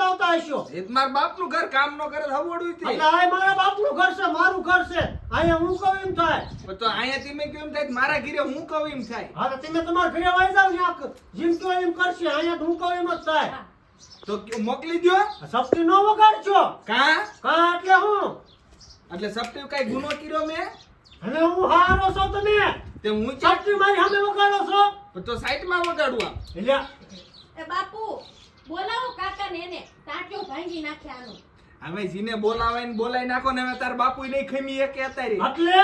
લઈને હશો? મારા બાપનું ઘર કામ નો કરે તો હવડું છે એટલે આ મારા બાપનું ઘર છે મારું ઘર છે. અહીંયા હું કહું એમ થાય. તો અહીંયા તમે કેમ થાય મારા ઘરે હું કહું એમ થાય? હા તો તમે તમારા ઘરે વાઈ જાવ ને જેમ કહો એમ કરશે અહીંયા હું કહું એમ જ થાય. તો કે- મોકલી દો સપ્તી નો વગાડજો કા? કા એટલે હું? એટલે સપ્તી કઈ ગુનો કર્યો મેં? અને હું હારો છો તમે? તે હું સપ્તી મારી સામે વગાડો છો? તો સાઈડમાં વગાડવા એટલે એ બાપુ બોલાવો કાકા ને એને. તાટ્યો ભાંગી નાખે આનો. હવે જીને બોલાવે ને બોલાઈ નાખો ને હવે તાર બાપુ નહીં ખમી કે અત્યારે. એટલે?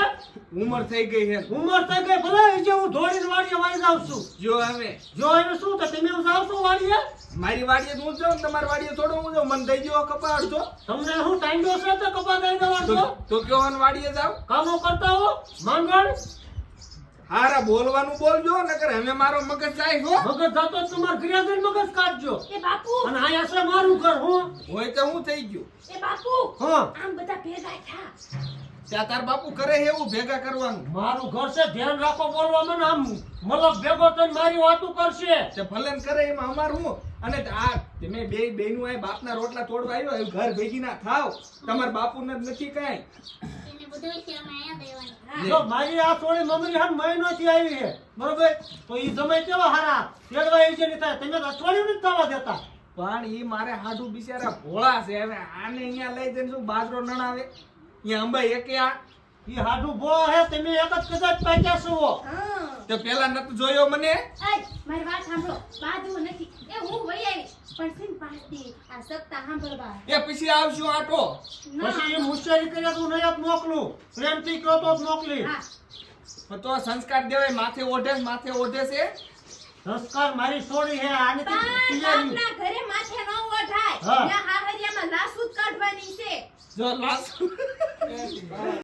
ઉંમર થઈ ગઈ છે. ઉંમર થઈ ગઈ ભલે જે હું ધોળીને વાડીએ વાઈ જાઉં છું. જો હવે. જો હવે શું તો તમે જાવ છો વાડીએ? મારી વાડીએ હું જાઉં ને તમારી વાડીએ થોડો હું જાઉં? મને દઈ ગયો કપાડ છો તમને હું ટાઈમ છે તો કપા દઈ દેવાનો તો તો કયો હન વાડીએ જાવ કામો કરતા હો માંગણ? હારા બોલવાનું બોલજો નકર હવે મારો મગજ જાય હો. મગજ જાતો તમાર તમારે ઘરે જઈને મગજ કાઢજો. એ બાપુ. અને આ છે મારું ઘર હું. હોય તો હું થઈ ગયું. એ બાપુ. હા. આમ બધા ભેગા થા ત્યાં તાર બાપુ કરે એવું ભેગા કરવાનું. મારું ઘર છે ધ્યાન રાખો બોલવામાં ને આમ. મતલબ ભેગો થઈને મારી વાતું કરશે. તે ભલે કરે એમાં અમારું અને આ તમે બે બેનું આ બાપના રોટલા તોડવા આવ્યો એવું ઘર ભેગી ના ખાવ તમાર બાપુને જ નથી કાઈ. જો મારી આ થોડી મમ્મી હાથ મહિનો થી આવી છે બરોબર? તો ઈ જમાઈ કેવા હારા તેડવા થાય. તમે તો અઠવાડિયું નથી થવા દેતા. પણ ઈ મારે હાડું બિચારા ભોળા છે. હવે આને અહીંયા લઈ જઈને શું બાજરો નણાવે? અહીંયા અંબાઈ એકે આ. ઈ હાડું બો હે તમે એક જ કદાચ પાક્યા છો. તો પેલા નતું જોયો મને? મારી વાત સાંભળો બાજુ નથી એ હું વહી આવીશ પણ સિંહ પાસથી આ સપ્તાહ સાંભળવા એ પછી આવશું આટો. પછી એ મુશ્કેલી કર્યા તું નહીં આપ મોકલું. પ્રેમથી કહો તો મોકલી. હા. તો સંસ્કાર દેવાય માથે ઓઢે માથે ઓઢે છે? સંસ્કાર મારી છોડી હે આને બાપના ઘરે માથે ન ઓઢાય. હા. ત્યાં હાહરિયામાં લાસૂદ કાઢવાની છે. જો લાસ